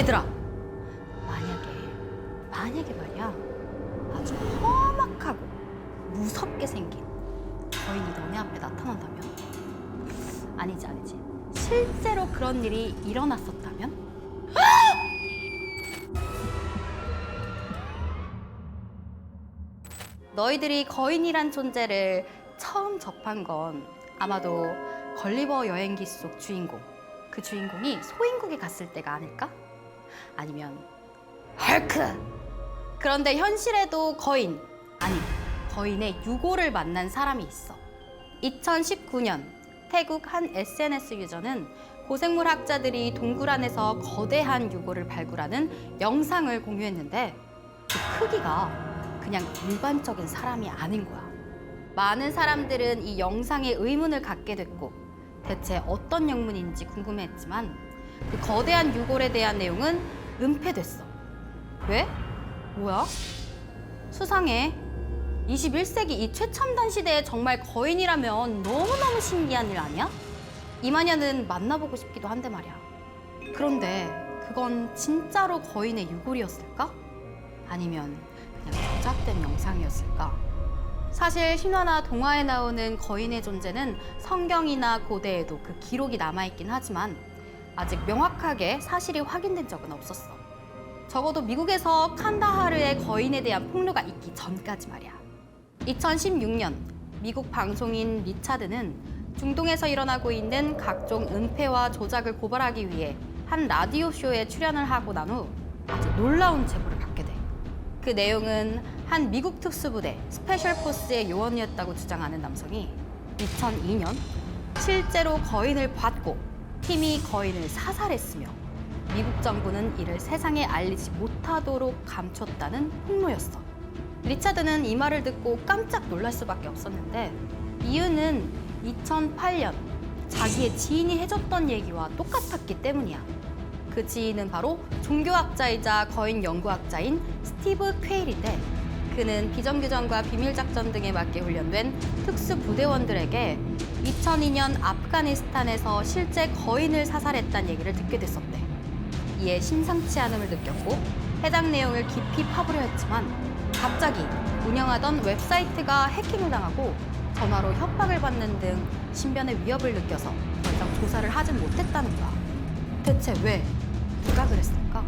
얘들아, 만약에, 만약에 말이야, 아주 험악하고 무섭게 생긴 거인이 너네 앞에 나타난다면? 아니지, 아니지. 실제로 그런 일이 일어났었다면? 너희들이 거인이란 존재를 처음 접한 건 아마도 걸리버 여행기 속 주인공, 그 주인공이 소인국에 갔을 때가 아닐까? 아니면 헐크! 그런데 현실에도 거인, 아니, 거인의 유고를 만난 사람이 있어. 2019년 태국 한 SNS 유저는 고생물 학자들이 동굴 안에서 거대한 유고를 발굴하는 영상을 공유했는데 그 크기가 그냥 일반적인 사람이 아닌 거야. 많은 사람들은 이 영상에 의문을 갖게 됐고 대체 어떤 영문인지 궁금해했지만 그 거대한 유골에 대한 내용은 은폐됐어. 왜? 뭐야? 수상해. 21세기 이 최첨단 시대에 정말 거인이라면 너무너무 신기한 일 아니야? 이 마녀는 만나보고 싶기도 한데 말이야. 그런데 그건 진짜로 거인의 유골이었을까? 아니면 그냥 조작된 영상이었을까? 사실 신화나 동화에 나오는 거인의 존재는 성경이나 고대에도 그 기록이 남아있긴 하지만 아직 명확하게 사실이 확인된 적은 없었어. 적어도 미국에서 칸다하르의 거인에 대한 폭로가 있기 전까지 말이야. 2016년 미국 방송인 리차드는 중동에서 일어나고 있는 각종 은폐와 조작을 고발하기 위해 한 라디오 쇼에 출연을 하고 난 후 아주 놀라운 제보를 받게 돼. 그 내용은 한 미국 특수부대 스페셜 포스의 요원이었다고 주장하는 남성이 2002년 실제로 거인을 봤고 팀이 거인을 사살했으며 미국 정부는 이를 세상에 알리지 못하도록 감췄다는 폭로였어. 리차드는 이 말을 듣고 깜짝 놀랄 수밖에 없었는데 이유는 2008년 자기의 지인이 해줬던 얘기와 똑같았기 때문이야. 그 지인은 바로 종교학자이자 거인 연구학자인 스티브 퀘일인데 그는 비정규전과 비밀작전 등에 맞게 훈련된 특수부대원들에게 2002년 아프가니스탄에서 실제 거인을 사살했다는 얘기를 듣게 됐었대. 이에 심상치 않음을 느꼈고 해당 내용을 깊이 파보려 했지만 갑자기 운영하던 웹사이트가 해킹을 당하고 전화로 협박을 받는 등 신변의 위협을 느껴서 더 이상 조사를 하진 못했다는 거야. 대체 왜? 누가 그랬을까?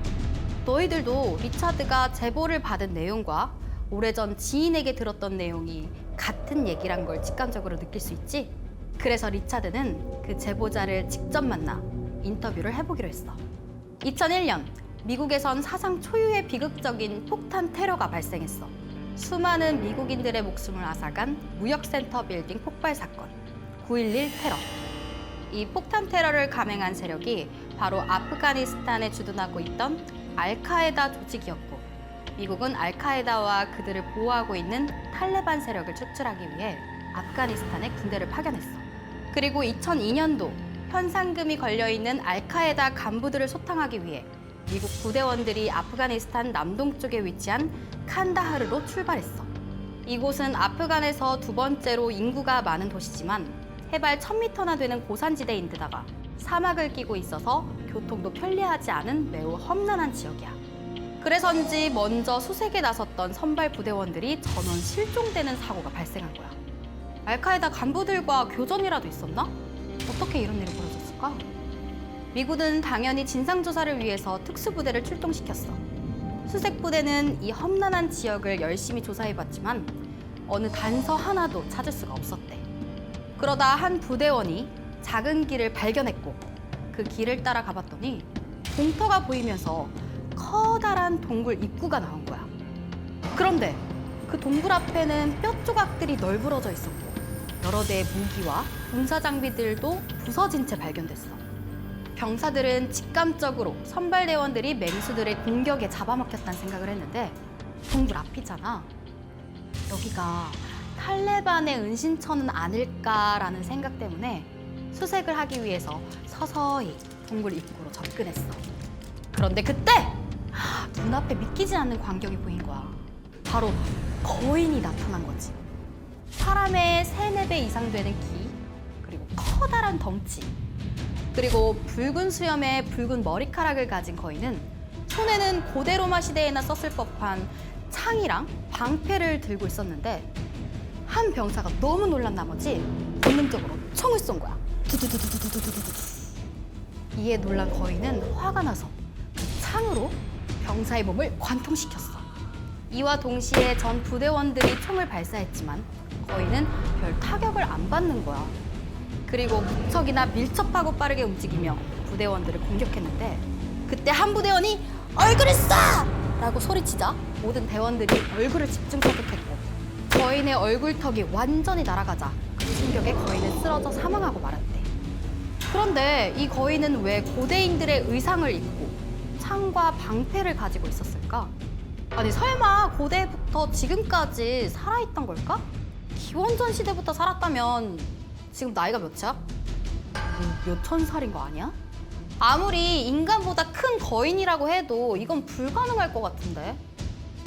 너희들도 리차드가 제보를 받은 내용과 오래전 지인에게 들었던 내용이 같은 얘기란 걸 직감적으로 느낄 수 있지? 그래서 리차드는 그 제보자를 직접 만나 인터뷰를 해보기로 했어. 2001년 미국에선 사상 초유의 비극적인 폭탄 테러가 발생했어. 수많은 미국인들의 목숨을 앗아간 무역센터 빌딩 폭발 사건, 9.11 테러. 이 폭탄 테러를 감행한 세력이 바로 아프가니스탄에 주둔하고 있던 알카에다 조직이었고, 미국은 알카에다와 그들을 보호하고 있는 탈레반 세력을 추출하기 위해 아프가니스탄에 군대를 파견했어. 그리고 2002년도 현상금이 걸려있는 알카에다 간부들을 소탕하기 위해 미국 부대원들이 아프가니스탄 남동쪽에 위치한 칸다하르로 출발했어. 이곳은 아프간에서 두 번째로 인구가 많은 도시지만 해발 1000m나 되는 고산지대인데다가 사막을 끼고 있어서 교통도 편리하지 않은 매우 험난한 지역이야. 그래서인지 먼저 수색에 나섰던 선발 부대원들이 전원 실종되는 사고가 발생한 거야. 알카에다 간부들과 교전이라도 있었나? 어떻게 이런 일이 벌어졌을까? 미국은 당연히 진상조사를 위해서 특수부대를 출동시켰어. 수색부대는 이 험난한 지역을 열심히 조사해봤지만 어느 단서 하나도 찾을 수가 없었대. 그러다 한 부대원이 작은 길을 발견했고 그 길을 따라 가봤더니 공터가 보이면서 커다란 동굴 입구가 나온 거야. 그런데 그 동굴 앞에는 뼈 조각들이 널브러져 있었고 여러 대의 무기와 군사 장비들도 부서진 채 발견됐어. 병사들은 직감적으로 선발대원들이 맹수들의 공격에 잡아먹혔다는 생각을 했는데 동굴 앞이잖아. 여기가 탈레반의 은신처는 아닐까라는 생각 때문에 수색을 하기 위해서 서서히 동굴 입구로 접근했어. 그런데 그때 눈앞에 믿기지 않는 광경이 보인 거야. 바로 거인이 나타난 거지. 사람의 세네 배 이상 되는 키, 그리고 커다란 덩치. 그리고 붉은 수염에 붉은 머리카락을 가진 거인은 손에는 고대 로마 시대에나 썼을 법한 창이랑 방패를 들고 있었는데 한 병사가 너무 놀란 나머지 본능적으로 총을 쏜 거야. 두두두두두두두두두. 이에 놀란 거인은 화가 나서 그 창으로 병사의 몸을 관통시켰어. 이와 동시에 전 부대원들이 총을 발사했지만 거인은 별 타격을 안 받는 거야. 그리고 무척이나 밀접하고 빠르게 움직이며 부대원들을 공격했는데 그때 한 부대원이 얼굴을 쏴! 라고 소리치자 모든 대원들이 얼굴을 집중 사격했고 거인의 얼굴턱이 완전히 날아가자 그 충격에 거인은 쓰러져 사망하고 말았대. 그런데 이 거인은 왜 고대인들의 의상을 입고 창과 방패를 가지고 있었을까? 아니 설마 고대부터 지금까지 살아있던 걸까? 기원전 시대부터 살았다면 지금 나이가 몇이야? 몇천 살인 거 아니야? 아무리 인간보다 큰 거인이라고 해도 이건 불가능할 것 같은데.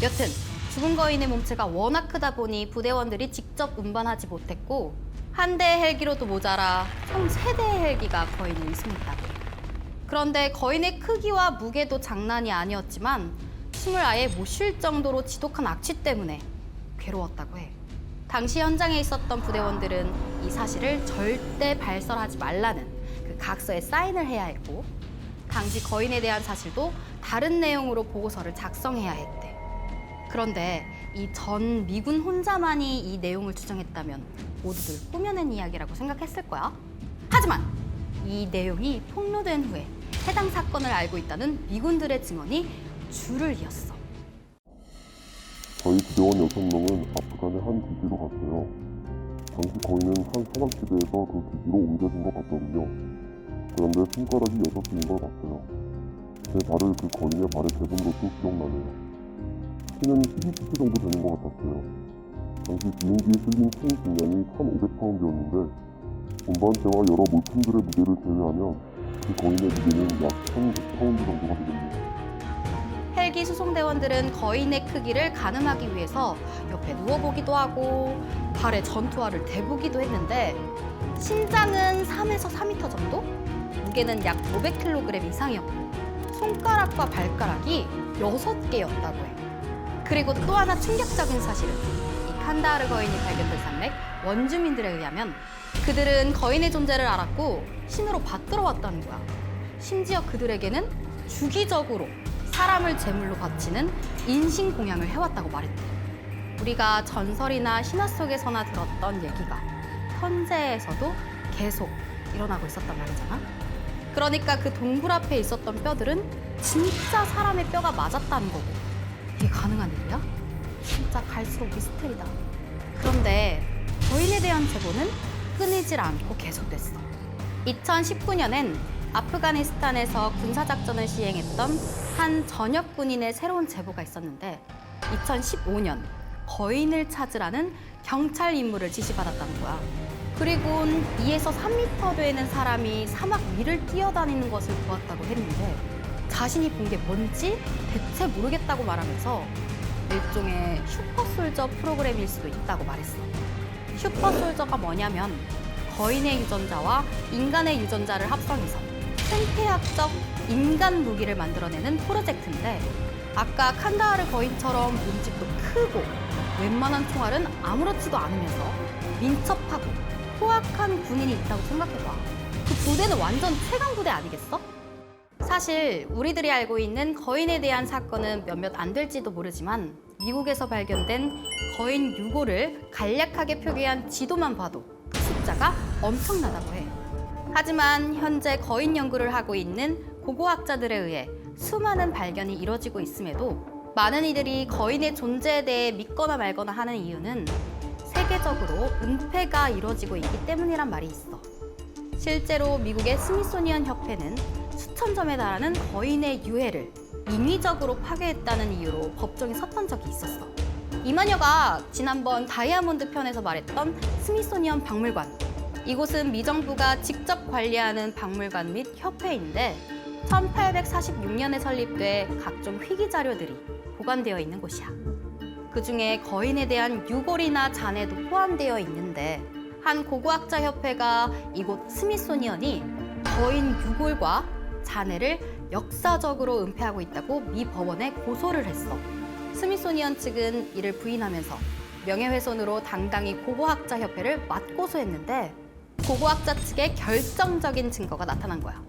여튼 죽은 거인의 몸체가 워낙 크다 보니 부대원들이 직접 운반하지 못했고 한 대의 헬기로도 모자라 총 세 대의 헬기가 거인을 이송했다고. 그런데 거인의 크기와 무게도 장난이 아니었지만 숨을 아예 못 쉴 정도로 지독한 악취 때문에 괴로웠다고 해. 당시 현장에 있었던 부대원들은 이 사실을 절대 발설하지 말라는 그 각서에 사인을 해야 했고 당시 거인에 대한 사실도 다른 내용으로 보고서를 작성해야 했대. 그런데 이 전 미군 혼자만이 이 내용을 주장했다면 모두들 꾸며낸 이야기라고 생각했을 거야. 하지만 이 내용이 폭로된 후에 해당 사건을 알고 있다는 미군들의 증언이 줄을 이었어. 저희 부대원 6명은 아프간의 한 기지로 갔어요. 당시 거인은 한 사막지대에서 그 기지로 옮겨진 것 같거든요. 그런데 손가락이 6개인 걸 봤어요. 제 발을 그 거인의 발에 대본 것도 기억나네요. 키는 12피트 정도 되는 것 같았어요. 당시 비행기에 실린 총 중량이 1,500파운드였는데 운반대와 여러 물품들의 무게를 제외하면 그 거인의 무게는 약 1,100파운드 정도가 되겠네요. 헬기 수송대원들은 거인의 크기를 가늠하기 위해서 옆에 누워보기도 하고 발에 전투화를 대보기도 했는데 신장은 3에서 4m 정도? 무게는 약 500kg 이상이었고 손가락과 발가락이 6개였다고 해. 그리고 또 하나 충격적인 사실은 이 칸다하르 거인이 발견된 산맥 원주민들에 의하면 그들은 거인의 존재를 알았고 신으로 받들어 왔다는 거야. 심지어 그들에게는 주기적으로 사람을 제물로 바치는 인신 공양을 해왔다고 말했대. 우리가 전설이나 신화 속에서나 들었던 얘기가 현재에서도 계속 일어나고 있었단 말이잖아. 그러니까 그 동굴 앞에 있었던 뼈들은 진짜 사람의 뼈가 맞았다는 거고. 이게 가능한 일이야? 진짜 갈수록 미스터리다. 그런데 거인에 대한 제보는 끊이질 않고 계속됐어. 2019년엔 아프가니스탄에서 군사작전을 시행했던 한 전역 군인의 새로운 제보가 있었는데 2015년 거인을 찾으라는 경찰 임무를 지시받았다는 거야. 그리고 2에서 3m 되는 사람이 사막 위를 뛰어다니는 것을 보았다고 했는데 자신이 본 게 뭔지 대체 모르겠다고 말하면서 일종의 슈퍼솔저 프로그램일 수도 있다고 말했어. 슈퍼솔저가 뭐냐면 거인의 유전자와 인간의 유전자를 합성해서 생태학적 인간 무기를 만들어내는 프로젝트인데 아까 칸다하르 거인처럼 몸집도 크고 웬만한 총알은 아무렇지도 않으면서 민첩하고 포악한 군인이 있다고 생각해봐. 그 부대는 완전 최강 부대 아니겠어? 사실 우리들이 알고 있는 거인에 대한 사건은 몇몇 안 될지도 모르지만 미국에서 발견된 거인 유골을 간략하게 표기한 지도만 봐도 그 숫자가 엄청나다고 해. 하지만 현재 거인 연구를 하고 있는 고고학자들에 의해 수많은 발견이 이뤄지고 있음에도 많은 이들이 거인의 존재에 대해 믿거나 말거나 하는 이유는 세계적으로 은폐가 이뤄지고 있기 때문이란 말이 있어. 실제로 미국의 스미소니언 협회는 수천 점에 달하는 거인의 유해를 인위적으로 파괴했다는 이유로 법정에 섰던 적이 있었어. 이마녀가 지난번 다이아몬드 편에서 말했던 스미소니언 박물관. 이곳은 미정부가 직접 관리하는 박물관 및 협회인데 1846년에 설립돼 각종 희귀 자료들이 보관되어 있는 곳이야. 그 중에 거인에 대한 유골이나 잔해도 포함되어 있는데 한 고고학자 협회가 이곳 스미소니언이 거인 유골과 잔해를 역사적으로 은폐하고 있다고 미 법원에 고소를 했어. 스미소니언 측은 이를 부인하면서 명예훼손으로 당당히 고고학자 협회를 맞고소했는데 고고학자 측의 결정적인 증거가 나타난 거야.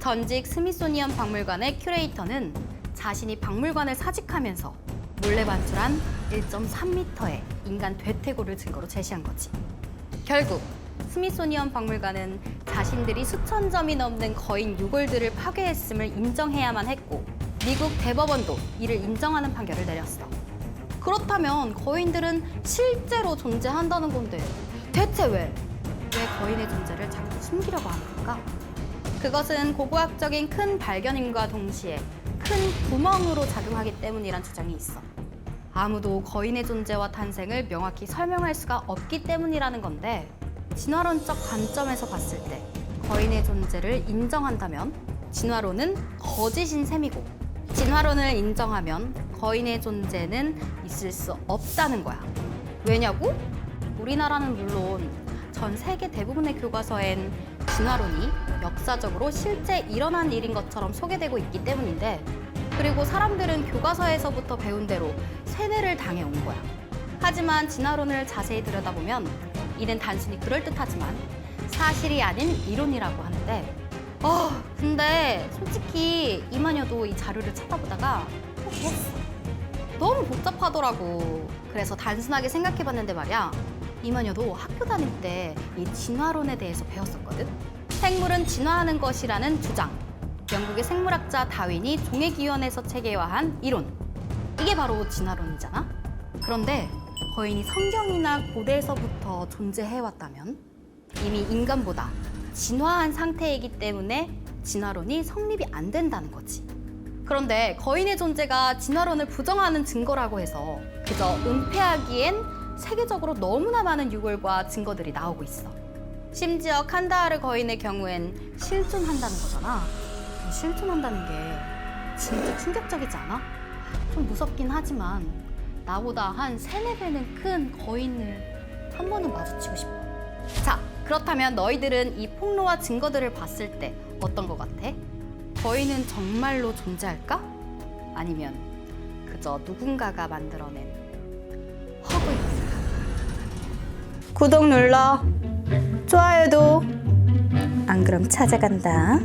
전직 스미소니언 박물관의 큐레이터는 자신이 박물관을 사직하면서 몰래 반출한 1.3m의 인간 퇴퇴고를 증거로 제시한 거지. 결국 스미소니언 박물관은 자신들이 수천 점이 넘는 거인 유골들을 파괴했음을 인정해야만 했고 미국 대법원도 이를 인정하는 판결을 내렸어. 그렇다면 거인들은 실제로 존재한다는 건데 대체 왜? 왜 거인의 존재를 자꾸 숨기려고 하는 걸까? 그것은 고고학적인 큰 발견임과 동시에 큰 구멍으로 작용하기 때문이란 주장이 있어. 아무도 거인의 존재와 탄생을 명확히 설명할 수가 없기 때문이라는 건데 진화론적 관점에서 봤을 때 거인의 존재를 인정한다면 진화론은 거짓인 셈이고 진화론을 인정하면 거인의 존재는 있을 수 없다는 거야. 왜냐고? 우리나라는 물론 전 세계 대부분의 교과서엔 진화론이 역사적으로 실제 일어난 일인 것처럼 소개되고 있기 때문인데 그리고 사람들은 교과서에서부터 배운 대로 세뇌를 당해온 거야. 하지만 진화론을 자세히 들여다보면 이는 단순히 그럴듯하지만 사실이 아닌 이론이라고 하는데 어, 근데 솔직히 이마녀도 이 자료를 찾아보다가 포기했어. 너무 복잡하더라고. 그래서 단순하게 생각해봤는데 말이야. 이마녀도 학교 다닐 때 이 진화론에 대해서 배웠었거든. 생물은 진화하는 것이라는 주장. 영국의 생물학자 다윈이 종의 기원에서 체계화한 이론. 이게 바로 진화론이잖아. 그런데 거인이 성경이나 고대에서부터 존재해왔다면 이미 인간보다 진화한 상태이기 때문에 진화론이 성립이 안 된다는 거지. 그런데 거인의 존재가 진화론을 부정하는 증거라고 해서 그저 은폐하기엔 세계적으로 너무나 많은 유골과 증거들이 나오고 있어. 심지어 칸다하르 거인의 경우엔 실존한다는 거잖아. 실존한다는 게 진짜 충격적이지 않아? 좀 무섭긴 하지만 나보다 한 세네 배는 큰 거인을 한 번은 마주치고 싶어. 자, 그렇다면 너희들은 이 폭로와 증거들을 봤을 때 어떤 것 같아? 거인은 정말로 존재할까? 아니면 그저 누군가가 만들어낸 구독 눌러. 좋아요도. 안 그럼 찾아간다.